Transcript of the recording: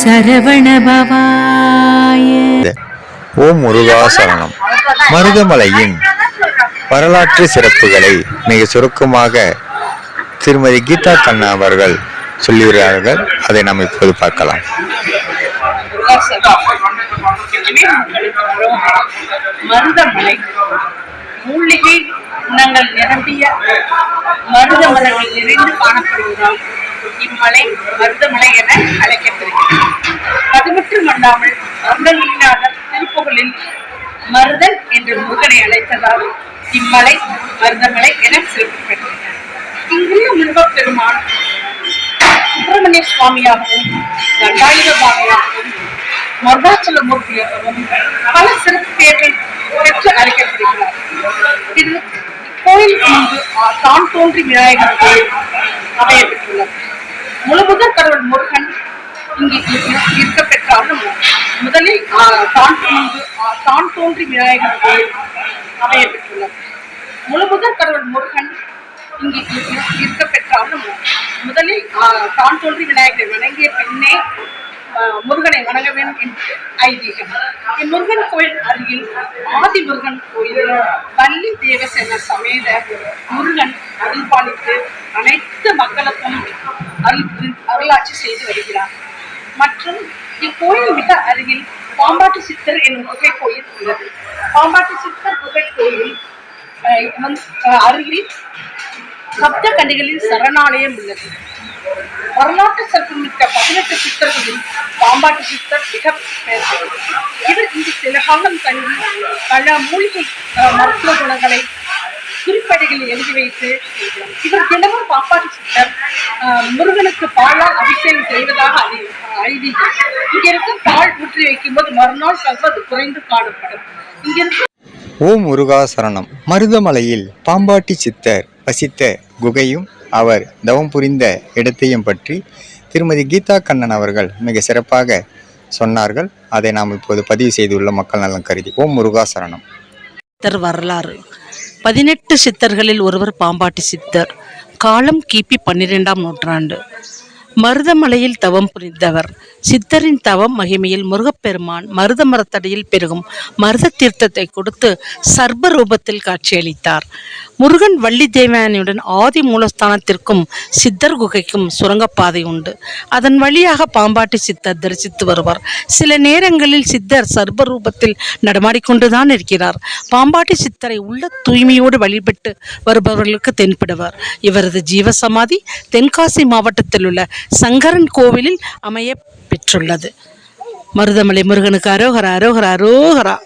சரவணபவாய ஓம் முருகா சரணம். மருதமலையின் வரலாற்று சிறப்புகளை மிக சுருக்கமாக திருமதி கீதா கண்ணா அவர்கள் சொல்லியுள்ளார்கள். அதை நாம் இப்போது பார்க்கலாம். மருதமலை. மூலிகை குணங்கள் நிரம்பிய மருத மரங்கள் நிறைந்து காணப்படுவதால் இம்மலை மருதமலை என அழைக்கப்படுகிறது அது மட்டும் அல்லாமல் அருணகிரிநாதர் திருப்புகளில் மருதன் என்ற முருகனை அழைத்ததால் இம்மலை மருதமலை என சிறப்பு பெற்றது இங்குள்ள முருகப்பெருமான் சுப்பிரமணிய சுவாமியாகவும் தண்டாயுதபாணியாகவும் மருதாச்சலமூர்த்தியாகவும் பல சிறப்பு பெயர்கள் பெற்று அழைக்கப்படுகிறார். இது கோயில் முன்பு தான் தோன்றி விநாயகர் கோயில் அமைய பெற்றுள்ளது முழுமுதற் கடவுள் முருகன் இங்கே இருக்க பெற்றாலும் முதலில் தான் தான் தோன்றி விநாயகர் கோயில் அமைய பெற்றுள்ளது முழுமுதற் கடவுள் முருகன் இங்கு இருக்க பெற்றாலும் முதலில் தான் தோன்றி விநாயகரை வணங்கிய பின்னே முருகனை வணங்க வேண்டும் என்று ஐதீகம். இம்முருகன் கோயில் அருகில் ஆதி முருகன் கோயில் வள்ளி தேவசேன சமேத முருகன் அருள் பாலித்து அனைத்து மக்களுக்கும் அருள் அருளாட்சி செய்து வருகிறார். மற்றும் இக்கோயில் மிக அருகில் பாம்பாட்டு சித்தர் என்னும் குகை கோயில் உள்ளது. பாம்பாட்டு சித்தர் குகை கோயில் அருகில் சப்த கண்டிகளின் சரணாலயம் உள்ளது. வரலாற்று சிறப்புமிக்க பதினெட்டு சித்தர்களில் பாம்பாட்டு சித்தர் மிக இவர் இங்கு சில காலம் தங்கி பல மூலிகை அஹ், மருத்துவ குணங்களை குறிப்படைகளில் எழுதி வைத்து இவர் தினமும் பாம்பாட்டு சித்தர் முருகனுக்கு பாலால் அபிஷேகம் செய்வதாக அறி- ஐதீகம் இங்கிருக்கும் பால் ஊற்றி வைக்கும்போது மறுநாள் கல்வது குறைந்து காணப்படும். இங்கிருக்கும் ஓம் முருகா சரணம். மருதமலையில் பாம்பாட்டி சித்தர் வசித்த குகையும் அவர் தவம் புரிந்த இடத்தையும் பற்றி திருமதி கீதா கண்ணன் அவர்கள் மிக சிறப்பாக சொன்னார்கள். அதை நாம் இப்போது பதிவு செய்துள்ள மக்கள் நலன் கருதி. ஓம் முருகா சரணம். சித்தர் வரலாறு. பதினெட்டு சித்தர்களில் ஒருவர் பாம்பாட்டி சித்தர். காலம் கிபி பன்னிரெண்டாம் நூற்றாண்டு. மருதமலையில் தவம் புரிந்தவர். சித்தரின் தவம் மகிமையில் முருகப்பெருமான் மருத மரத்தடியில் பெருகும் மருத தீர்த்தத்தை கொடுத்து சர்ப ரூபத்தில் காட்சியளித்தார். முருகன் வள்ளி தேவயானியுடன் ஆதி மூலஸ்தானத்திற்கும் சித்தர் குகைக்கும் சுரங்கப்பாதை உண்டு. அதன் வழியாக பாம்பாட்டி சித்தர் தரிசித்து வருவார். சில நேரங்களில் சித்தர் சர்ப ரூபத்தில் நடமாடிக்கொண்டுதான் இருக்கிறார். பாம்பாட்டி சித்தரை உள்ள தூய்மையோடு வழிபட்டு வருபவர்களுக்கு தென்படுவார். இவரது ஜீவசமாதி தென்காசி மாவட்டத்தில் உள்ள சங்கரன் கோவிலில் அமைய பெற்றுள்ளது. மருதமலை முருகனுக்கு அரோகரா அரோகரா அரோகரா.